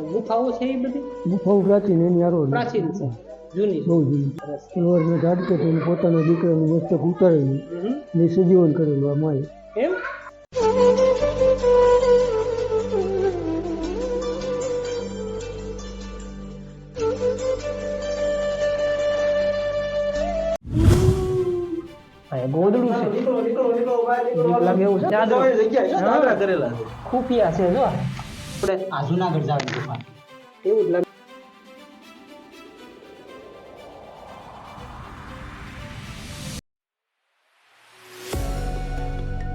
ગુફાઓ છે એ બધી? ગુફાઓ પ્રાચીન એની આરો પ્રાચીન છે. જૂની બહુ જૂની. તલવારને ઝાટકે તેને પોતાના દીકરાનું મસ્તક ઉતારેલું. ને સજીવન કરેલું આ માએ એમ? ગોદડું છે. બીક લાગે છે. ચાદરો. ખુફિયા છે જો. આપણે આ જુનાગઢ જવાની એવું જ લાગે.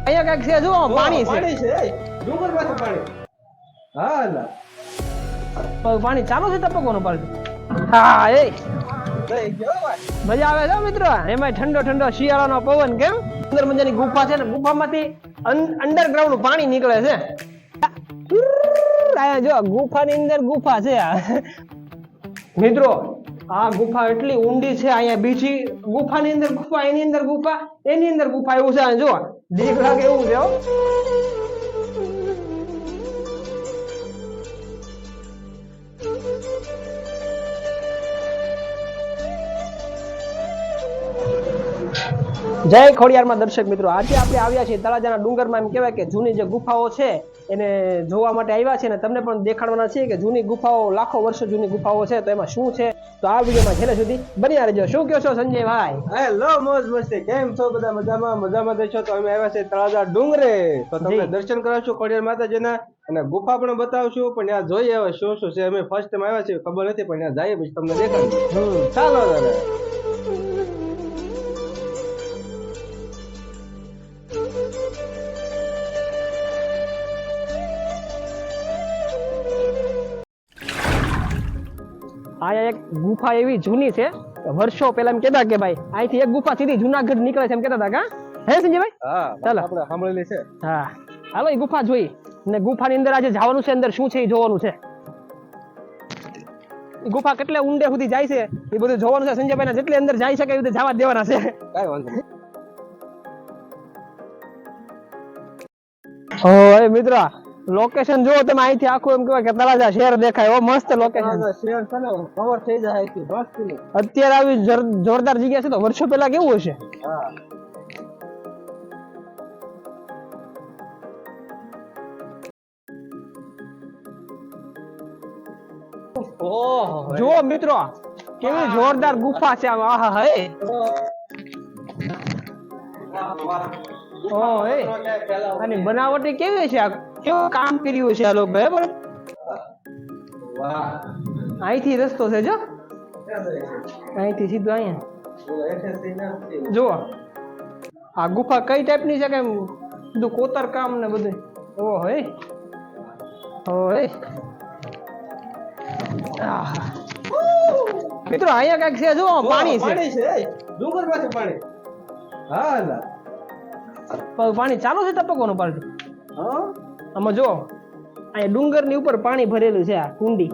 અહીંયા કાંઈક છે? જો પાણી છે. પ- પાણી. ચાલુ છે ટપકવાનું પાણી હા એ. મજા આવે છે મિત્રો? એમાં ઠંડો ઠંડો શિયાળાનો પવન કેમ? અંદર મજાની ગુફા છે ને ગુફામાંથી અંડરગ્રાઉન્ડ પાણી નીકળે છે. આ જો, ગુફાની અંદર ગુફા છે આ. મિત્રો, આ ગુફા એટલી ઊંડી છે અહીંયા. બીજી ગુફાની અંદર ગુફા, એની અંદર ગુફા, એની અંદર ગુફા એવું છે. જો દીક લાગે એવું છે જય ખોડિયારમાં દર્શક મિત્રો. આજે આપણે આવ્યા છીએ તળાજાના ડુંગરમાં. એમ કહેવાય કે જૂની જે ગુફાઓ છે એને જોવા માટે આવ્યા છે અને તમને પણ દેખાડવાના છે કે જૂની ગુફાઓ લાખો વર્ષો જૂની ગુફાઓ છે. તો એમાં શું છે? તો આ વિડીયોમાં છેલ્લે સુધી બની રહેજો. શું કહો છો સંજયભાઈ? હેલો મોજ મસ્તી. કેમ છો બધા? મજામાં? મજામાં દેશો તો અમે આવ્યા છે તળાજા ડુંગરે. તો તમને દર્શન કરાવશું ખોડિયાર માતાજીના અને ગુફા પણ બતાવશું. પણ ત્યાં જોઈએ હવે શું શું છે. અમે ફર્સ્ટ ટાઈમ આવ્યા છીએ. ખબર નથી પણ ત્યાં જઈએ પછી તમને દેખાડું ચાલો તારે આ એક ગુફા એવી જૂની છે. વર્ષો પહેલા એમ કેતા કે ભાઈ અહીંથી એક ગુફા સીધી જુનાગઢ નીકળે છે એમ કેતા હતા કા? હે સંજયભાઈ? હા ચાલો. આપણે સાંભળેલી છે. હા. હાલો એ ગુફા જોઈ. ને ગુફાની અંદર આજે જવાનું છે અંદર શું છે એ જોવાનું છે. ગુફા કેટલે ઊંડે સુધી જાય છે એ બધું જોવાનું છે સંજયભાઈ જેટલે અંદર જાય શકે એ રીતે જવા દેવાના છે. કઈ વાંધો નહીં. મિત્રો લોકેશન જો તમે અહીંથી આખું એમ કહેવાય કે તળાજા શહેર દેખાય. એવો મસ્ત લોકેશન શહેર છે ને કવર થઈ જાય અહીંથી બસ અત્યારે આવી જોરદાર જગ્યા છે તો વર્ષો પહેલા કેવું હશે? હા. ઓહો મિત્રો કેવી જોરદાર ગુફા છે આમ. આહા હે. ઓ એ અને બનાવટી કેવી છે આ કેવું કામ કર્યું છે આ લોકો બરાબર અહીંથી રસ્તો છે જો. અહીંથી સીધો અહીંયા. જુઓ. આ ગુફા કઈ ટાઈપની છે કે બધું કોતર કામ ને બધું. ઓ હે. ઓ હે. મિત્રો અહીંયા કંઈક છે જો પાણી છે. છે ડુંગરમાંથી પાણી. હા પાણી ચાલુ છે ટપકવાનું પાણી હા? આમાં જો અહીંયા ડુંગરની ઉપર પાણી ભરેલું છે આ કુંડી.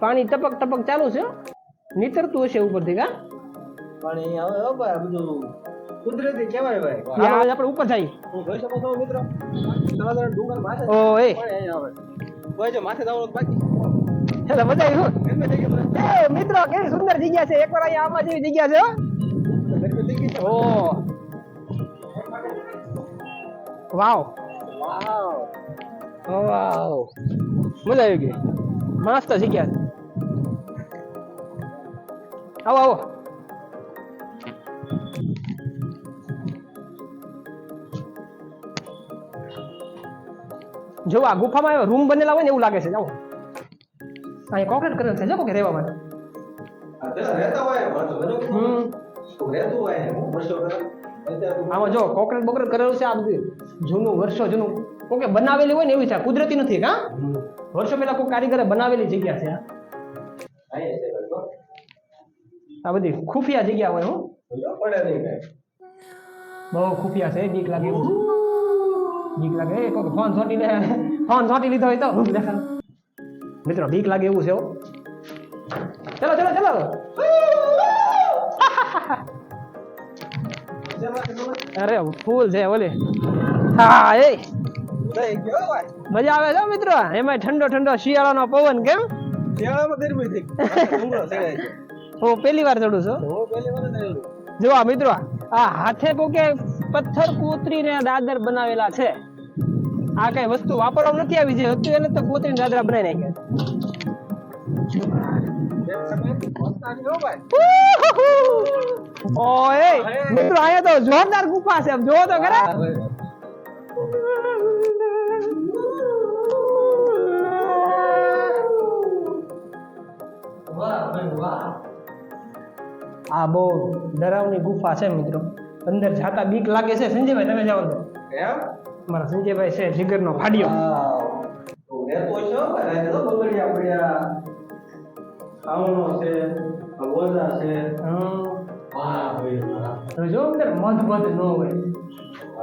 પાણી ટપક ટપક ચાલુ છે નીતરતું હશે ઉપરથી કા? પાણી આવે હો ભાઈ બધું કુદરતી કહેવાય ભાઈ. યા, આપણે ઉપર જઈએ હું જોઈ શકો છો મિત્રો? તળાજા ડુંગર માથે. ઓ એ. પાણી આવે કોઈ જો માથે જવાનું બાકી. એટલે મજા આવી હો. ગમે તે ગમે એ મિત્રો કેવી સુંદર જગ્યા છે. એકવાર અહીંયા આવવા જેવી જગ્યા છે ઓ. વાવ. વાવ. મજા આવી ગઈ. મસ્ત શીખ્યા આવો આવો. જો આ ગુફામાં રૂમ બનેલા હોય ને એવું લાગે છે જાઓ. અહીંયા કોકરેટ કરેલ છે જો કે રહેવા માટે. આમાં જો કોકરેટ બોકરેટ કરેલું છે આ બધું. જૂનું વર્ષો જૂનું કોકે બનાવેલી હોય ને એવી છે કુદરતી નથી કા વર્ષો પહેલા કોઈ કારીગરે બનાવેલી જગ્યા છે આ. બધી ખુફિયા જગ્યા હોય હું. બહુ ખુફિયા છે બીક લાગે બીક લાગે. એ કોક ફોન લે ફોન છોટી લીધો હોય તો. મિત્રો બીક લાગે એવું છે હો? ચલો ચલો ચલો? અરે ફૂલ છે ઓલે. હા એ. મજા આવે છે મિત્રો? એમાં ઠંડો ઠંડો શિયાળાનો પવન કેમ? શિયાળામાં ગરમી થઈ. હું પહેલી વાર ચડું છું? જ આ મિત્રો આ હાથે કોકે પથ્થર કોતરીને દાદર બનાવેલા છે. આ કઈ વસ્તુ વાપરવા નથી આવી જે હતું એને તો કોતરીને દાદરા બનાવી નાખ્યા. ઓય મિત્રો અહીંયા તો જોરદાર ગુફા છે આમ જોવો તો ખરા. આ બહુ ડરાવની ગુફા છે મિત્રો. અંદર જાતા બીક લાગે છે. સંજયભાઈ તમે જાઓ તો મારા સંજયભાઈ છે જીગરનો ફાડ્યો છો? છે છે. જો અંદર મધ મધ ન હોય.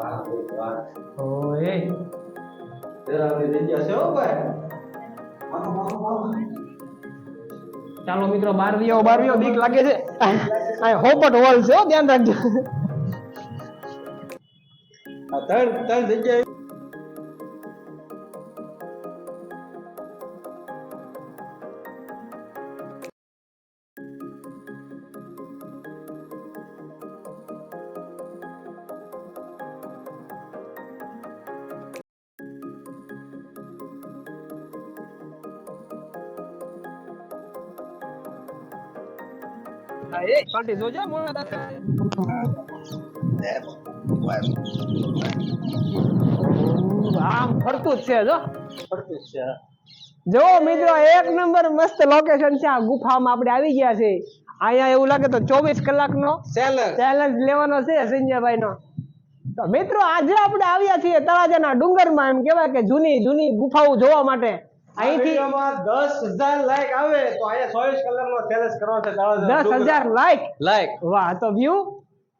વાહ વાહ ભાઈ માથો માથો માથો ચાલો મિત્રો બાર વિયો બાર વિયો બીક લાગે છે. આ હોપટ હોલ છે ધ્યાન રાખજો. આ ત્રણ જગ્યાએ આમ ફરતું જ છે જો. પડતું જ છે જો મિત્રો એક નંબર મસ્ત લોકેશન છે. આ ગુફામાં આપણે આવી ગયા છે અહીંયા એવું લાગે તો ચોવીસ કલાકનો ચેલેન્જ લેવાનો છે સંજયભાઈ નો તો મિત્રો આજે આપણે આવ્યા છીએ તળાજાના ડુંગરમાં એમ કહેવાય કે જૂની જૂની ગુફાઓ જોવા માટે. અહીંથી દસ હજાર લાઈક આવે તો અહીંયા ચોવીસ કલાક નો સેલ્સ કરવાનો છે દસ હજાર લાઈક લાઈક વાહ તો વ્યૂ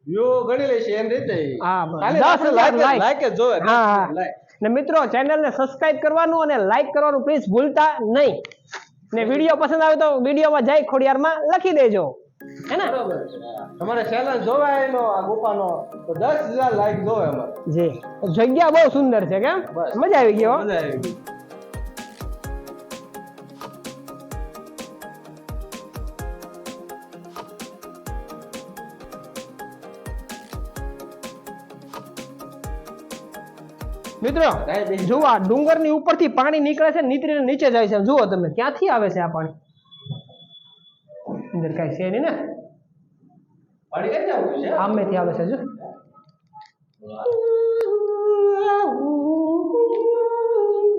વ્યૂ ગણી લેશે એમ રીતે. હા, દસ હજાર લાઈક જ- જોવે હા હા. ને મિત્રો ચેનલને સબસ્ક્રાઇબ કરવાનું અને લાઈક કરવાનું પ્લીઝ ભૂલતા નહીં. ને વીડિયો પસંદ આવે તો વિડીયોમાં જઈ ખોડિયારમાં લખી દેજો. હે ને? તમારે ચેનલ જોવાય એનો આ ગોપાનો તો દસ હજાર લાઈક જોવે અમારે. જી. જગ્યા બહુ સુંદર છે કેમ? મજા આવી ગઈ હો. મજા આવી ગઈ. મિત્રો જુઓ આ ડુંગરની ઉપરથી પાણી નીકળે છે નીતરીને નીચે જાય છે. જુઓ તમે ક્યાંથી આવે છે આ પાણી? અંદર કાંઈ છે નહીં ને? આમેથી આવે છે જો.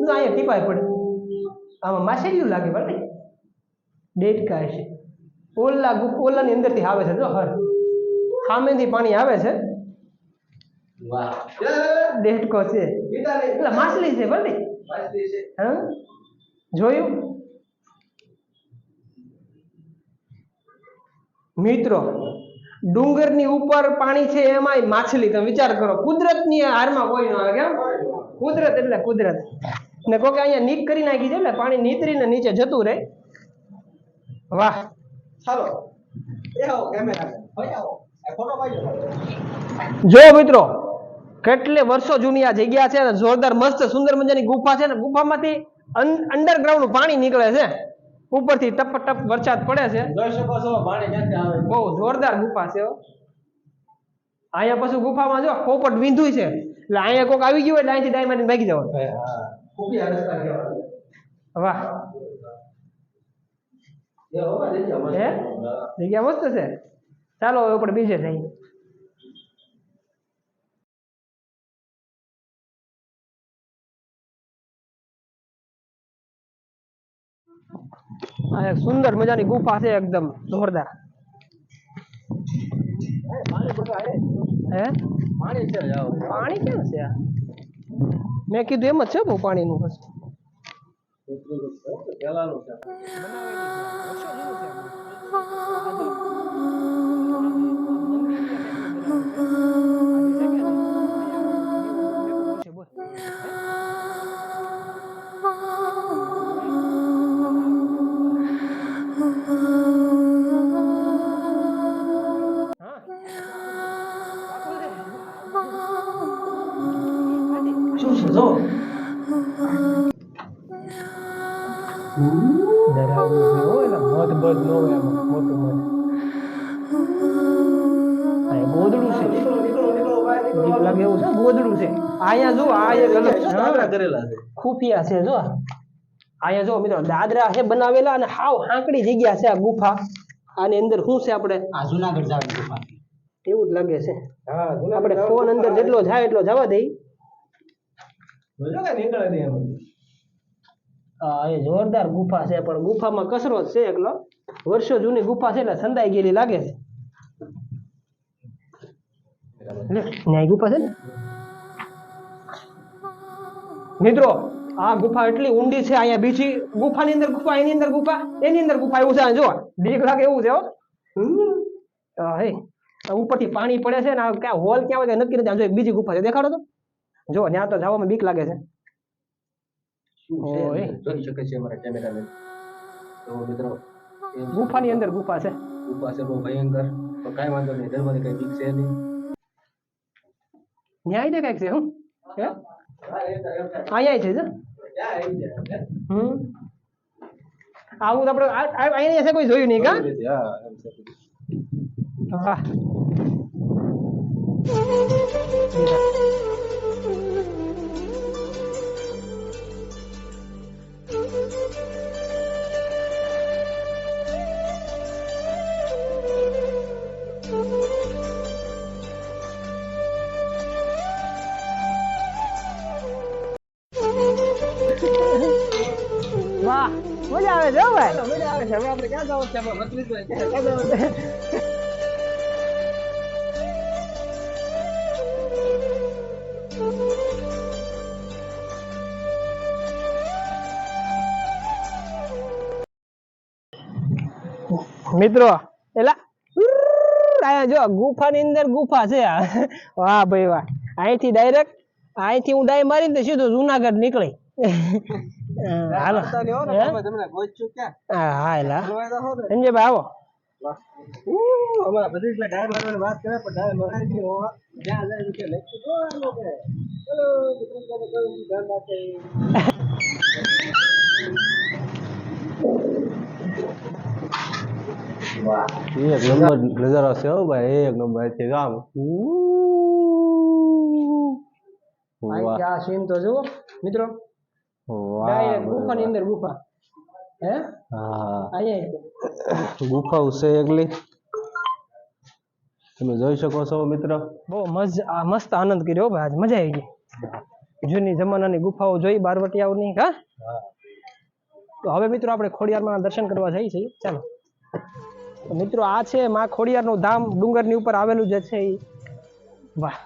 અહીંયા ટીપાય પડે. આમાં માછલીયું લાગે બરાબર ડેટકા છે ઓલા ઓલાની અંદરથી આવે છે જો હર સામેથી પાણી આવે છે. વાહ. છે. એટલે માછલી છે હા? જોયું? મિત્રો ડુંગરની ઉપર પાણી છે એમાંય માછલી. તમે વિચાર કરો કુદરતની હારમાં કોઈ ન આવે કેમ? કુદરત એટલે કુદરત. ને કોકે અહીંયા નીક કરી નાખી છે એટલે પાણી નીતરીને નીચે જતું રહે. વાહ. ચાલો. એ આવો કેમેરા. આવો. જો મિત્રો કેટલે વર્ષો જૂની આ જગ્યા છે અને જોરદાર મસ્ત સુંદર મજાની ગુફા છે ને ગુફામાંથી અંડરગ્રાઉન્ડ પાણી નીકળે છે. ઉપરથી ટપ ટપ વરસાદ પડે છે. જોઈ શકો છો પાણી ક્યાંથી આવે બહુ જોરદાર ગુફા છે અહીંયા પછી ગુફામાં જો પોપટ વિંધુય છે. એટલે અહીંયા કોક આવી ગયું એટલે અહીંથી ડાય મારીને ભાગી જવાનું વાહ? જગ્યા મસ્ત છે? ચાલો હવે આપણે બીજે જઈએ. આ એક સુંદર મજાની ગુફા છે એકદમ જોરદાર. હે. હે પાણી છે પાણી કેમ છે મેં કીધું એમ જ છે બહુ પાણીનું બસ. પેલાનું છે. શું છે જો ડરાવવું હોય એટલે મત બધ ન હોય એમાં મોટું મને બીક લાગે એવું છે ગોદડું છે. અહીંયા જો આ એક અલગ કરેલા છે. ખુફિયા છે જો અહીંયા જો મિત્રો દાદરા છે બનાવેલા અને હાવ હાંકડી જગ્યા છે આ ગુફા. આની અંદર શું છે આપણે? આ જુનાગઢ જવાની ગુફા. એવું જ લાગે છે. હા આપણે ફોન અંદર જેટલો જાય એટલો જવા દઈ. એ જોરદાર ગુફા છે પણ ગુફામાં કચરો જ છે એકલો. વર્ષો જૂની ગુફા છે એટલે સંદાઈ ગયેલી લાગે છે. લે, ન્યાય ગુફા છે ને મિત્રો આ ગુફા એટલી ઊંડી છે અહીંયા બીજી ગુફાની અંદર ગુફા એની અંદર ગુફા એની અંદર ગુફા એવું છે આ જો બીક લાગે એવું છે હો હા, હે આ ઉપરથી પાણી પડે છે ને આ ક્યાં હોલ ક્યાં હોય કઈ નક્કી નથી આ જો એક બીજી ગુફા છે દેખાડો તો. જો ત્યાં તો જવામાં બીક લાગે છે. શું છે? ઓય. જોઈ શકે છે અમારા કેમેરામેન. તો મિત્રો એમ છે. ગુફાની અંદર ગુફા છે. ગુફા છે બહુ ભયંકર. તો કાંઈ વાંધો નહીં ડરવાની કઈ બીક છે નહીં. ન્યાય દેખાય છે હું? હે? અહીંયા છે હમ. આવું તો આપણે અહીંયા છે કોઈ જોયું નહીં કા હા મિત્રો, એલા અહીંયા જો, ગુફાની અંદર ગુફા છે વાહ ભાઈ વાહ. અહીંથી ડાયરેક્ટ અહીંથી હું ડાય મારીને સીધો જુનાગઢ નીકળી. હાલો આવતા નહીં હો ને, હે? તમે તમને ગોતશું ક્યાં? હા હા એલા ફરવા જાઓ ને. સંજયભાઈ આવો વાહ. ઉહ, અમારા ભત્રીજભાઈ ડાયર મારવાની વાત કરે પણ ડાયર મરાઈ ગયો હો. જ્યાં જાય ત્યાં લખી દો આ લોકોએ. ચલો, ભત્રીજભાઈને કહ્યું, ધ્યાન રાખે. એક નંબર નજારો છે હો ભાઈ એક નંબર છે ગામ અહીંથી આ સીન તો જુઓ મિત્રો ડાયરેક્ટ ગુફાની અંદર ગુફા. હે? હા. અહીંયા ગુફાઓ છે એકલી. તમે જોઈ શકો છો મિત્રો. બહુ મજા આ મસ્ત આનંદ કર્યો હો ભાઈ આજ. મજા આવી ગઈ. જૂની જમાનાની ગુફાઓ જોઈ બારવટિયાઓની હા? તો હવે મિત્રો આપણે ખોડિયારમાં દર્શન કરવા જઈએ છીએ. ચાલો. મિત્રો આ છે માં ખોડિયારનું ધામ ડુંગરની ઉપર આવેલું જે છે એ. વાહ.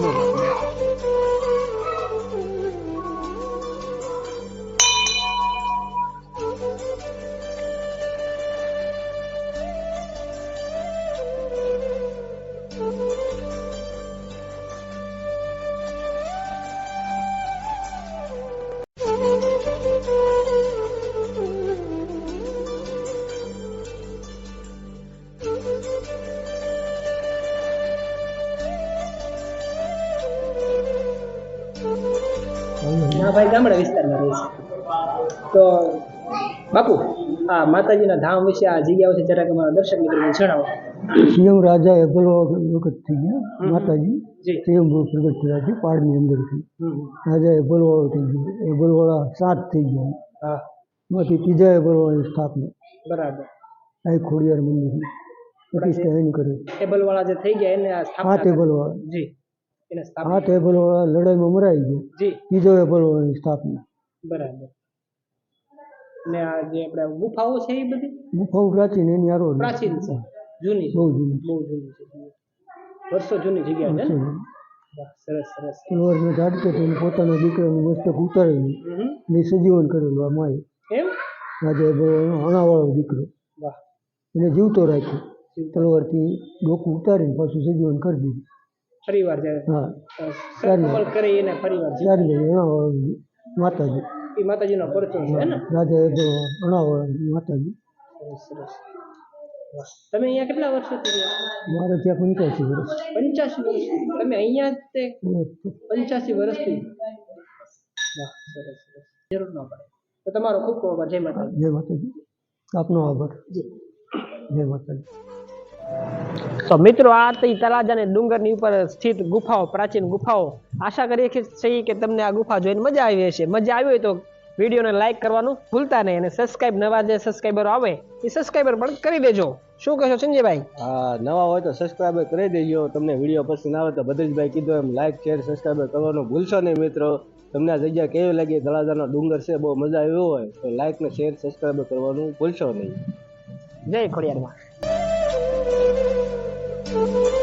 ના ભાઈ ગામડા વિસ્તારમાં રહે છે. તો બાપુ આ માતાજીના ધામ વિશે આ જગ્યા વિશે જરાક અમારા દર્શક મિત્રોને જણાવો. સીએમ રાજાએ બોલો વખત થઈ ગયા માતાજી. સીએમ પ્રગટ થયા છે પાડની અંદરથી. રાજાએ બોલવાળો થઈ ગયો એ બોલવાળા સાત થઈ ગયા. એમાંથી ત્રીજાએ બોલવાની સ્થાપના. બરાબર. આ ખોડિયાર મંદિર પ્રતિષ્ઠા એની કરી. એ વાળા જે થઈ ગયા એને આ આ સ્થાપના ટેબલ વાળા. કરી. જી. એને આ સ્થાપના ટેબલ વાળા લડાઈમાં મરાઈ ગયા. જી. બીજો એ બોલવાની સ્થાપના બરાબર. ને આ જે આપણે ગુફાઓ છે એ બધી? ગુફાઓ પ્રાચીન એની આરો પ્રાચીન છે. જૂની બહુ જૂની. બહુ જૂની છે. વર્ષો જૂની જગ્યા છે ને? છે. વાહ, સરસ સરસ. તલવારને ઝાટકે તો પોતાના દીકરાનું મસ્તક ઉતારેલું. ને સજીવન કરેલું આ માએ એમ? રાજાએ હણાવાળો દીકરો. વાહ. એને જીવતો રાખ્યો. તલવારથી ડોકું ઉતારીને પાછું સજીવન કરી દીધું. જ્યારે હા. સરકમલ કરે એને લઈ અણાવાળો માતાજી. એ માતાજીનો પરચો છે ને? બોલવા અણાવાળો માતાજી. સરસ તમે અહીંયા કેટલા વર્ષોથી રહ્યા મારે ત્યાં પંચ્યાસી વર્ષ. પંચ્યાસી વર્ષથી તમે અહીંયા જ તે પંચ્યાસી વર્ષથી વાહ સરસ સરસ. જરૂર ન પડે. તો તમારો ખૂબ ખૂબ આભાર. જય માતાજી. જય માતાજી. આપનો આભાર. જય માતાજી. તો મિત્રો આ હતી તળાજાની ડુંગરની ઉપર સ્થિત ગુફાઓ પ્રાચીન ગુફાઓ. આશા કરીએ છીએ કે તમને આ ગુફા જોઈને મજા આવી હશે. મજા આવી હોય તો વિડીયોને લાઈક કરવાનું ભૂલતા નહીં અને સબસ્ક્રાઇબ નવા જે સબસ્ક્રાઈબરો આવે એ સબસ્ક્રાઈબર પણ કરી દેજો. શું કહેશો સંજયભાઈ હા નવા હોય તો સબસ્ક્રાઈબર કરી દેજો. તમને વીડિયો પસંદ આવે તો ભદ્રેશભાઈ કીધું એમ લાઈક શેર સબસ્ક્રાઈબર કરવાનું ભૂલશો નહીં મિત્રો. તમને આ જગ્યા કેવી લાગી? તળાજાનો ડુંગર છે બહુ મજા આવ્યો હોય. તો લાઈક ને શેર સબસ્ક્રાઈબર કરવાનું ભૂલશો નહીં. જય ખોડિયારમાં. Mm-hmm.